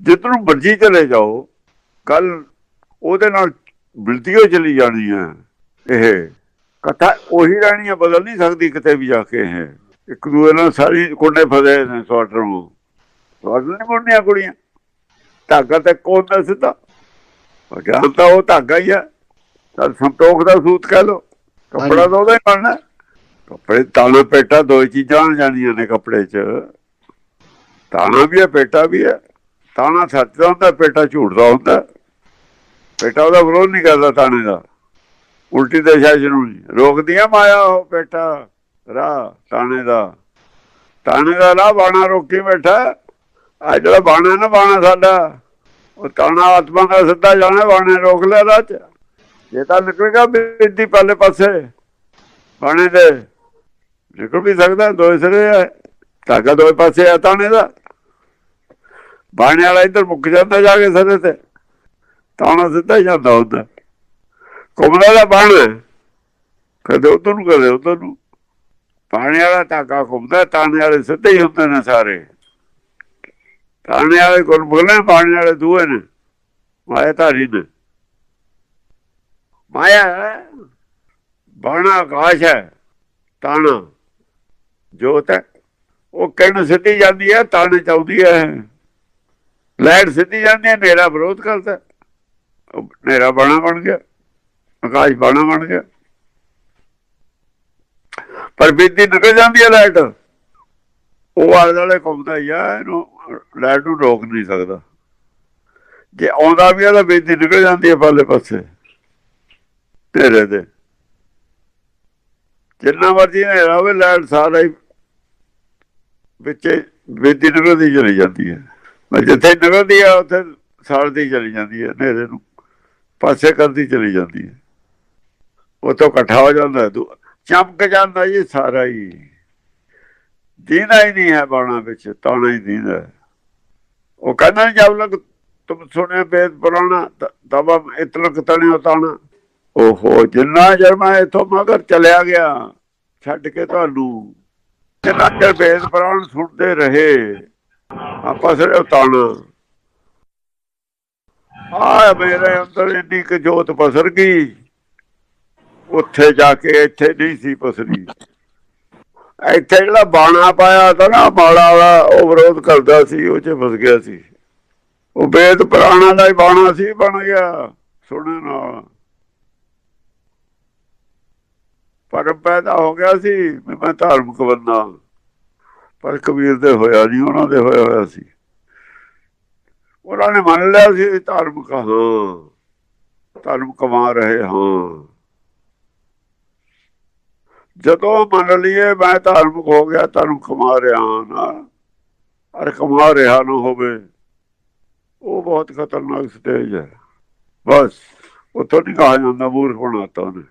ਜਿੱਧਰ ਨੂੰ ਮਰਜ਼ੀ ਚਲੇ ਜਾਓ ਕੱਲ ਉਹਦੇ ਨਾਲ ਬਿਲਤੀਓ ਚਲੀ ਜਾਣੀ ਹੈ ਇਹ। ਕਥਾ ਉਹੀ ਰਹਿਣੀ ਹੈ ਬਦਲ ਨਹੀਂ ਸਕਦੀ ਕਿਤੇ ਵੀ ਜਾ ਕੇ ਇਹ। ਇੱਕ ਦੂਏ ਨਾਲ ਸਾਰੀ ਕੁੰਡੇ ਫਸੇ ਨੇ ਸਵਾਟਰ ਨੂੰ ਸਵਾਟਰ ਨਹੀਂ ਮੁੰਨੀਆਂ ਕੁੜੀਆਂ। ਧਾਗਾ ਤੇ ਕੋਨ ਦਾ ਸਿੱਧਾ। ਗਿਆਨ ਤਾਂ ਉਹ ਧਾਗਾ ਹੀ ਹੈ ਤਾਂ ਸੰਤੋਖ ਦਾ ਸੂਤ ਕਹਿ ਲੋ ਕੱਪੜਾ। ਤਾਂ ਉਹਦਾ ਹੀ ਬਣਨਾ। ਕੱਪੜੇ ਤਾਣਾ ਪੇਟਾ ਦੋ ਹੀ ਚੀਜ਼ਾਂ ਆ ਜਾਂਦੀਆਂ ਨੇ ਕੱਪੜੇ 'ਚ। ਤਾਣਾ ਵੀ ਹੈ ਪੇਟਾ ਵੀ ਹੈ ਤਾਣਾ ਸੱਚ ਦਾ ਹੁੰਦਾ, ਪੇਟਾ ਝੂਠ ਦਾ ਹੁੰਦਾ। ਪੇਟਾ ਉਹਦਾ ਵਿਰੋਧ ਨਹੀਂ ਕਰਦਾ ਤਾਣੇ ਦਾ। ਉਲਟੀ ਦਿਸ਼ਾ ਨੂੰ ਰੋਕਦੀ ਆ ਮਾਇਆ ਉਹ ਪੇਟਾ, ਰਾਹ ਤਾਣੇ ਦਾ। ਤਾਣੇ ਦਾ ਰਾਹ ਬਾਣਾ ਰੋਕੀ ਬੈਠਾ। ਆ ਜਿਹੜਾ ਬਾਣਾ ਨਾ, ਬਾਣਾ ਸਾਡਾ। ਉਹ ਤਾਣਾ ਆਤਮਾ ਦਾ ਸਿੱਧਾ ਜਾਣਾ, ਬਾਣੇ ਰੋਕ ਲਿਆ ਰਾਹ ਚ। ਜੇ ਤਾਂ ਨਿਕਲੇਗਾ ਬਿੱਦੀ ਪਾਲੇ ਪਾਸੇ। ਬਾਣੇ ਦੇ। ਨਿਕਲ ਵੀ ਸਕਦਾ, ਦੋਏ ਸਿਰੇ ਹੈ ਧਾਗਾ ਦੋਏ ਪਾਸੇ ਆ ਤਾਣੇ ਦਾ। ਬਾਣੇ ਵਾਲਾ ਇੱਧਰ ਮੁੱਕ ਜਾਂਦਾ ਜਾ ਕੇ ਸਿਰੇ ਤੇ। ਤਾਣਾ ਸਿੱਧਾ ਹੀ ਜਾਂਦਾ ਹੁੰਦਾ ਕੁਮਰਾ ਦਾ ਬਾਣ ਕਦੇ ਉਧਰ ਨੂੰ, ਕਦੇ ਉਧਰ ਨੂੰ। ਪਾਣੀ ਵਾਲਾ ਧਾਗਾ ਘੁੰਮਦਾ, ਤਾਣੇ ਵਾਲੇ ਸਿੱਧੇ ਹੀ ਹੁੰਦੇ ਨੇ ਸਾਰੇ। ਤਾਣੇ ਵਾਲੇ ਕੋਲ ਬੋਲੇ ਪਾਣੀ ਵਾਲੇ ਦੂਏ ਨੇ। ਮਾਇਆ ਧਾਰੀ ਨੇ। ਮਾਇਆ ਬਾਣਾ ਆਕਾਸ਼ ਹੈ। ਤਾਣਾ ਜੋਤ ਹੈ। ਉਹ ਕਿਰਨ ਸਿੱਧੀ ਜਾਂਦੀ ਹੈ? ਤਾਣੇ ਚਾਉਂਦੀ ਹੈ। ਲਾਈਟ ਸਿੱਧੀ ਜਾਂਦੀ ਹੈ ਨੇਰਾ ਵਿਰੋਧ ਕਰਦਾ ਉਹ ਨੇਰਾ ਬਾਣਾ ਬਣ ਗਿਆ, ਆਕਾਸ਼ ਬਾਣਾ ਬਣ ਗਿਆ। ਪਰ ਬਿੱਦੀ ਨਿਕਲ ਜਾਂਦੀ ਹੈ ਲਾਈਟ। ਉਹ ਆਲੇ ਦੁਆਲੇ ਘੁੰਮਦਾ ਹੀ ਆ, ਇਹਨੂੰ ਲਾਈਟ ਨੂੰ ਰੋਕ ਨਹੀਂ ਸਕਦਾ। ਜੇ ਆਉਂਦਾ ਵੀ ਆ ਤਾਂ ਬਿੱਦੀ ਨਿਕਲ ਜਾਂਦੀ ਹੈ ਪਾਲੇ ਪਾਸੇ ਤੇਰੇ ਦੇ ਜਿੰਨਾ ਮਰਜ਼ੀ ਹਨੇਰਾ ਹੋਵੇ, ਲਾਈਟ ਸਾਰਾ ਹੀ ਵਿੱਚੇ ਬਿੱਦੀ ਨਿਕਲਦੀ ਚਲੀ ਜਾਂਦੀ ਹੈ। ਜਿੱਥੇ ਨਿਕਲਦੀ ਆ, ਉੱਥੇ ਸਾੜਦੀ ਚਲੀ ਜਾਂਦੀ ਹੈ ਹਨੇਰੇ ਨੂੰ। ਪਾਸੇ ਕਰਦੀ ਚਲੀ ਜਾਂਦੀ ਹੈ ਉਤੋਂ ਇਕੱਠਾ ਹੋ ਜਾਂਦਾ ਚਮਕ ਜਾਂਦਾ ਜੀ ਸਾਰਾ ਹੀ। ਦੀਨਾ ਹੀ ਨਹੀਂ ਹੈ ਬਾਣਾ ਵਿੱਚ ਤਾਣਾ ਹੀ ਦੀਨਾ ਉਹ ਕਹਿੰਦਾ ਨੀ ਲਗ ਤੁਮ ਸੁਣੇ ਬੇਦ ਪੁਰਾਣਾ, ਤ- ਇਤਲਕ ਤਣੇ ਤਾਣਾ ਓਹੋ, ਜਿੰਨਾ ਜਰ ਇਥੋਂ ਮਗਰ ਚਲਿਆ ਗਿਆ, ਛੱਡ ਕੇ ਤੁਹਾਨੂੰ। ਜਿੰਨਾ ਚਿਰ ਬੇਦ ਪੁਰਾਣ ਸੁਣਦੇ ਰਹੇ ਆਪਸ ਵਿੱਚ ਤਾਣਾ ਆ ਮੇਰੇ ਅੰਦਰ ਇੰਨੀ ਕੁ ਜੋਤ ਪਸਰ ਗਈ। ਉੱਥੇ ਜਾ ਕੇ ਇੱਥੇ ਨਹੀਂ ਸੀ ਪਸਰੀ। ਇੱਥੇ ਜਿਹੜਾ ਬਾਣਾ ਪਾਇਆ ਤਾਂ ਨਾ ਮਾਲਾ ਵਾਲਾ, ਉਹ ਵਿਰੋਧ ਕਰਦਾ ਸੀ, ਉਹ ਚ ਫਸ ਗਿਆ ਸੀ। ਉਹ ਬੇਦ ਪੁਰਾਣਾ ਦਾ ਹੀ ਬਾਣਾ ਸੀ, ਬਣ ਗਿਆ ਸੁਣਨ ਨਾਲ। ਪਰਮ ਪੈਦਾ ਹੋ ਗਿਆ ਸੀ ਵੀ ਮੈਂ ਧਾਰਮਿਕ ਬੰਦਾ। ਪਰ ਕਬੀਰ ਦੇ ਹੋਇਆ ਨਹੀਂ ਉਹਨਾਂ ਦੇ ਹੋਇਆ ਹੋਇਆ ਸੀ। ਉਹਨਾਂ ਨੇ ਮੰਨ ਲਿਆ ਸੀ ਧਾਰਮਿਕ ਹਾਂ ਧਰਮ ਕਮਾ ਰਹੇ ਹਾਂ। ਜਦੋਂ ਮੰਨ ਲਈਏ ਮੈਂ ਧਾਰਮਿਕ ਹੋ ਗਿਆ, ਧਰਮ ਕਮਾ ਰਿਹਾ ਨਾ, ਅਰ ਕਮਾ ਰਿਹਾ ਨਾ ਹੋਵੇ, ਉਹ ਬਹੁਤ ਖਤਰਨਾਕ ਸਟੇਜ ਹੈ। ਬਸ, ਉੱਥੋਂ ਨਹੀਂ ਕਹਾ ਜਾਂਦਾ ਮੂਰਖ ਬਣਾਤਾ ਉਹਨੇ।